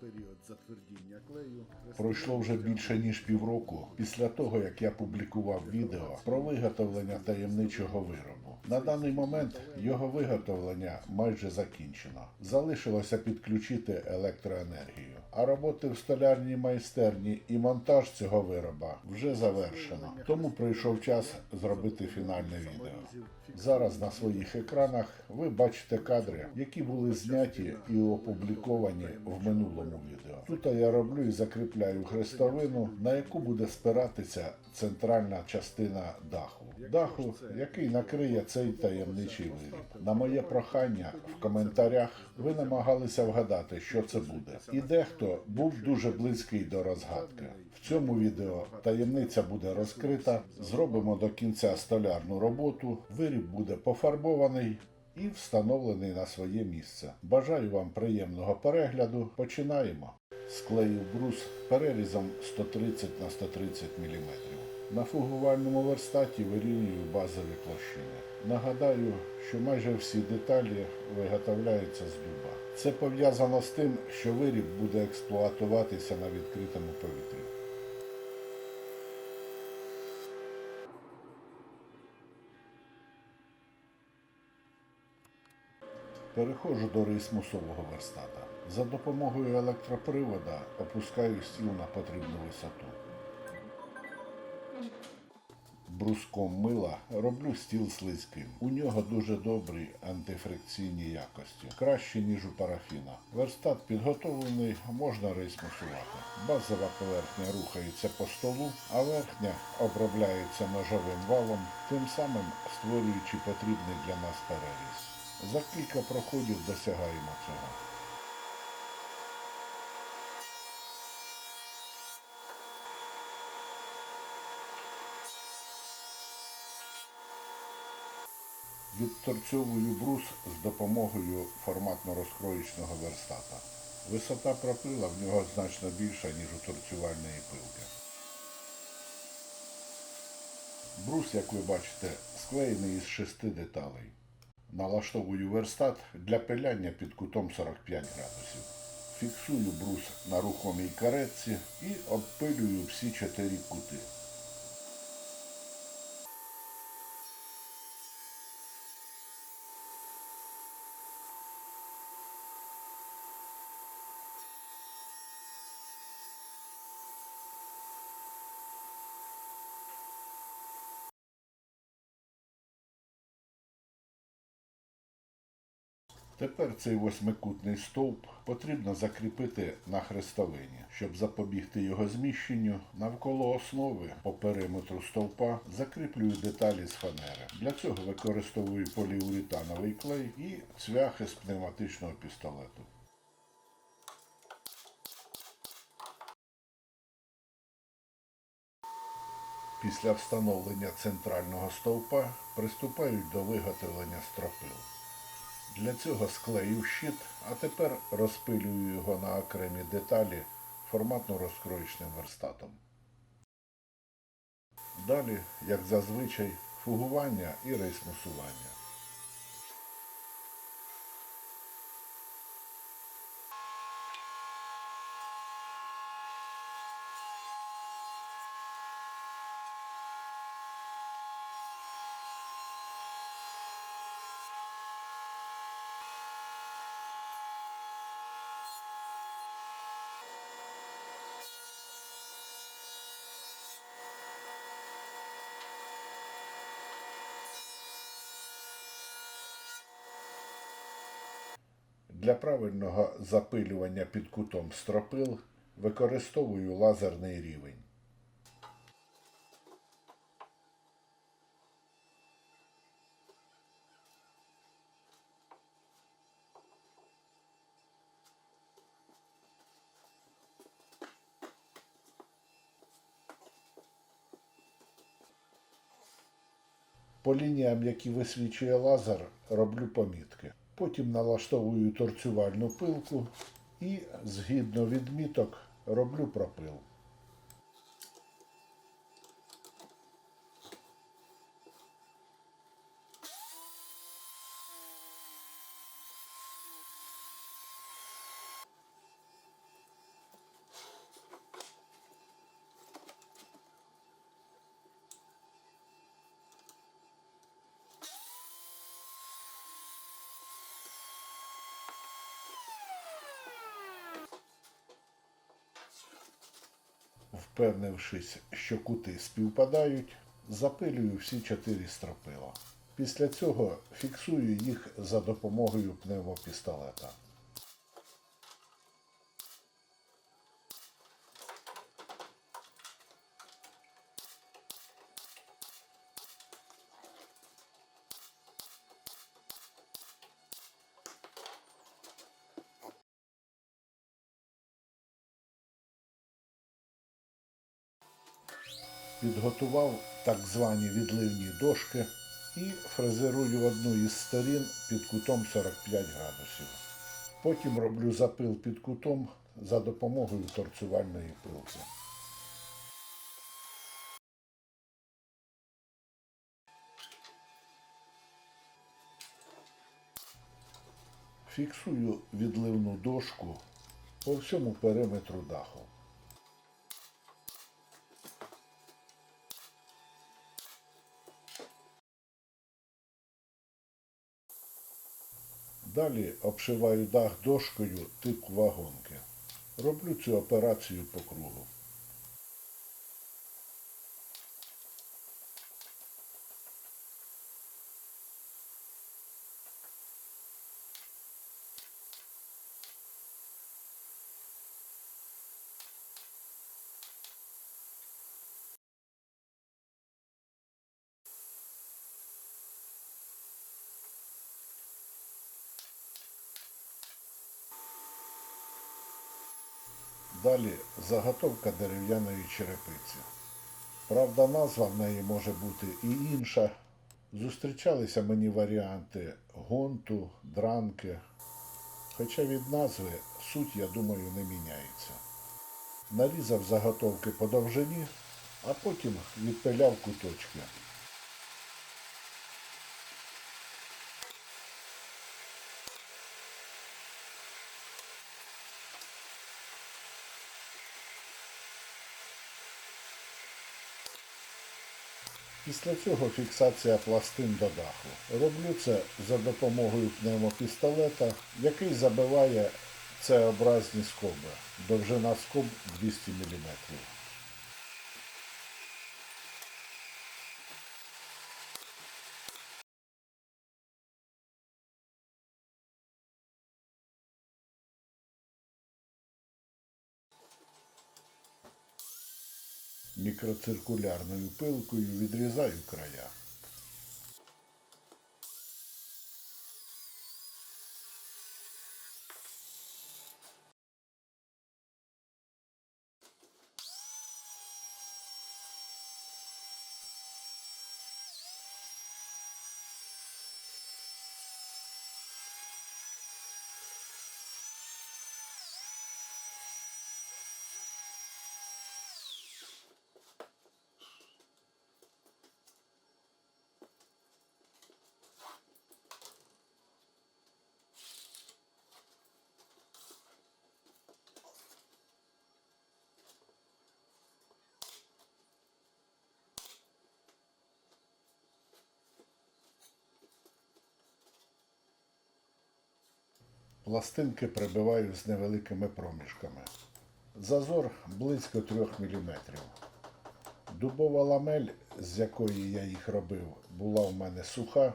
період затвердіння клею Пройшло вже більше ніж півроку після того, як я публікував відео про виготовлення таємничого виробу. На даний момент його виготовлення майже закінчено. Залишилося підключити електроенергію. А роботи в столярній майстерні і монтаж цього вироба вже завершено. Тому прийшов час зробити фінальне відео. Зараз на своїх екранах ви бачите кадри, які були зняті і опубліковані в минулому відео. Тут я роблю і закріпляю хрестовину, на яку буде спиратися центральна частина даху. Даху, який накриє цей таємничий виріб. На моє прохання в коментарях ви намагалися вгадати, що це буде. І дехто був дуже близький до розгадки. В цьому відео таємниця буде розкрита. Зробимо до кінця столярну роботу. Виріб буде пофарбований і встановлений на своє місце. Бажаю вам приємного перегляду. Починаємо. Склеїв брус перерізом 130 на 130 мм. На фугувальному верстаті вирівнюю базові площини. Нагадаю, що майже всі деталі виготовляються з дуба. Це пов'язано з тим, що виріб буде експлуатуватися на відкритому повітрі. Переходжу до рейсмусового верстата. За допомогою електропривода опускаю стіл на потрібну висоту. Бруском мила роблю стіл слизьким. У нього дуже добрі антифрикційні якості, кращі ніж у парафіна. Верстат підготовлений, можна рейсмусувати. Базова поверхня рухається по столу, а верхня обробляється ножовим валом, тим самим створюючи потрібний для нас переріз. За кілька проходів досягаємо цього. Відторцьовую брус з допомогою форматно-розкроєчного верстата. Висота пропила в нього значно більша, ніж у торцювальної пилки. Брус, як ви бачите, склеєний із шести деталей. Налаштовую верстат для пиляння під кутом 45 градусів. Фіксую брус на рухомій каретці і обпилюю всі чотири кути. Тепер цей восьмикутний стовп потрібно закріпити на хрестовині. Щоб запобігти його зміщенню, навколо основи по периметру стовпа закріплюю деталі з фанери. Для цього використовую поліуретановий клей і цвяхи з пневматичного пістолету. Після встановлення центрального стовпа приступають до виготовлення стропил. Для цього склею щит, а тепер розпилюю його на окремі деталі форматно-розкроєчним верстатом. Далі, як зазвичай, фугування і рейсмусування. Для правильного запилювання під кутом стропил використовую лазерний рівень. По лініям, які висвічує лазер, роблю помітки. Потім налаштовую торцювальну пилку і згідно відміток роблю пропил. Впевнившись, що кути співпадають, запилюю всі чотири стропила. Після цього фіксую їх за допомогою пневмопістолета. Підготував так звані відливні дошки і фрезерую одну із сторін під кутом 45 градусів. Потім роблю запил під кутом за допомогою торцювальної пилки. Фіксую відливну дошку по всьому периметру даху. Далі обшиваю дах дошкою типу вагонки. Роблю цю операцію по кругу. Далі заготовка дерев'яної черепиці. Правда, назва в неї може бути і інша. Зустрічалися мені варіанти гонту, дранки. Хоча від назви суть, я думаю, не міняється. Нарізав заготовки по довжині, а потім відпиляв куточки. Після цього фіксація пластин до даху. Роблю це за допомогою пневмопістолета, який забиває С-образні скоби. Довжина скоб 200 мм. Мікроциркулярною пилкою відрізаю края. Пластинки прибиваю з невеликими проміжками. Зазор близько 3 мм. Дубова ламель, з якої я їх робив, була в мене суха,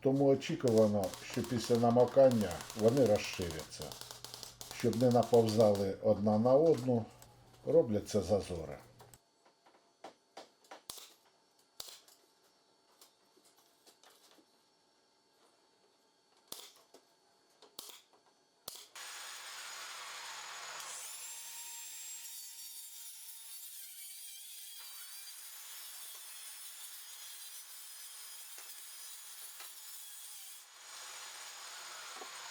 тому очікувано, що після намокання вони розширяться. Щоб не наповзали одна на одну, робляться зазори.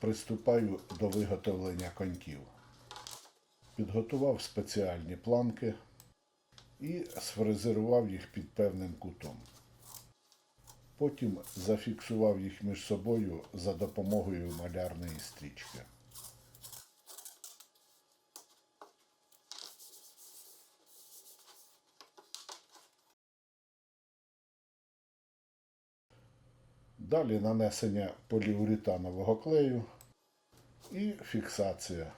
Приступаю до виготовлення коньків. Підготував спеціальні планки і сфрезерував їх під певним кутом. Потім зафіксував їх між собою за допомогою малярної стрічки. Далі нанесення поліуретанового клею і фіксація.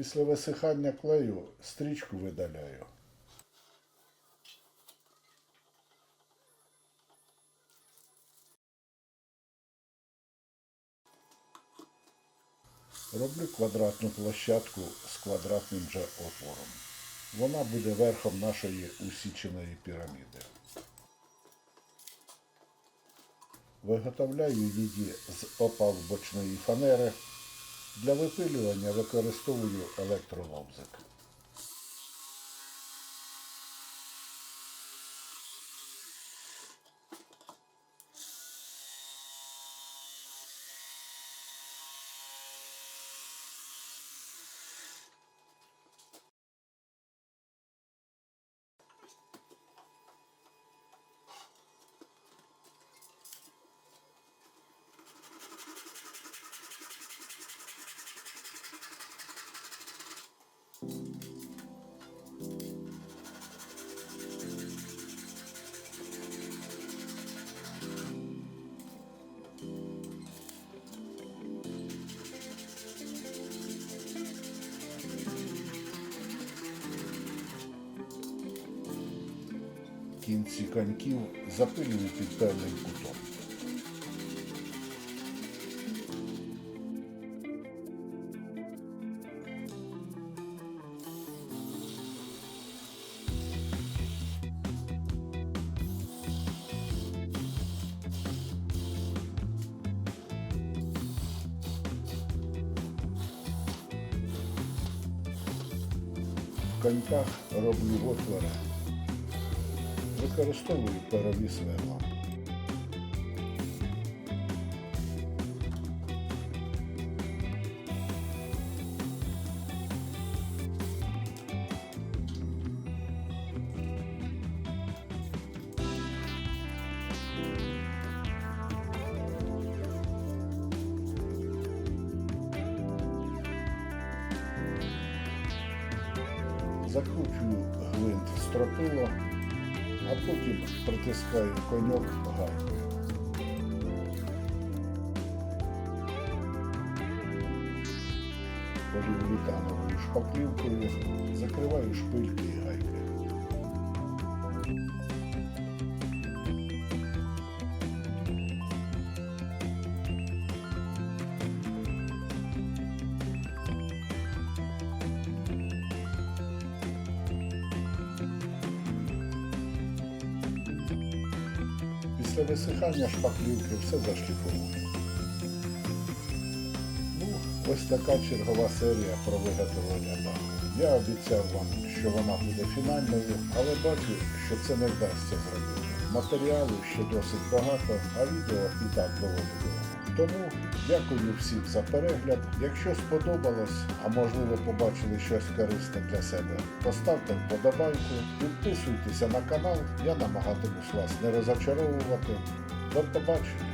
Після висихання клею стрічку видаляю. Роблю квадратну площадку з квадратним же отвором. Вона буде верхом нашої усіченої піраміди. Виготовляю її з опал бочної фанери. Для випилювання використовую електролобзик. Кінці коньків запилюю під певним кутом. В коньках роблю отвори. Використовую парові сверла. Закручую гвинт в стропило, а потім притискаю коньок гайкою. Полівлітановою шпаклівкою закриваю шпильки і. Після висихання шпаклівки все зашліфовує. Ну, ось така чергова серія про виготовлення даху. Я обіцяв вам, що вона буде фінальною, але бачу, що це не вдасться зробити. Матеріалу ще досить багато, а відео і так довго. Тому дякую всім за перегляд. Якщо сподобалось, а можливо побачили щось корисне для себе, поставте вподобайку, підписуйтеся на канал, я намагатимусь вас не розочаровувати. До побачення!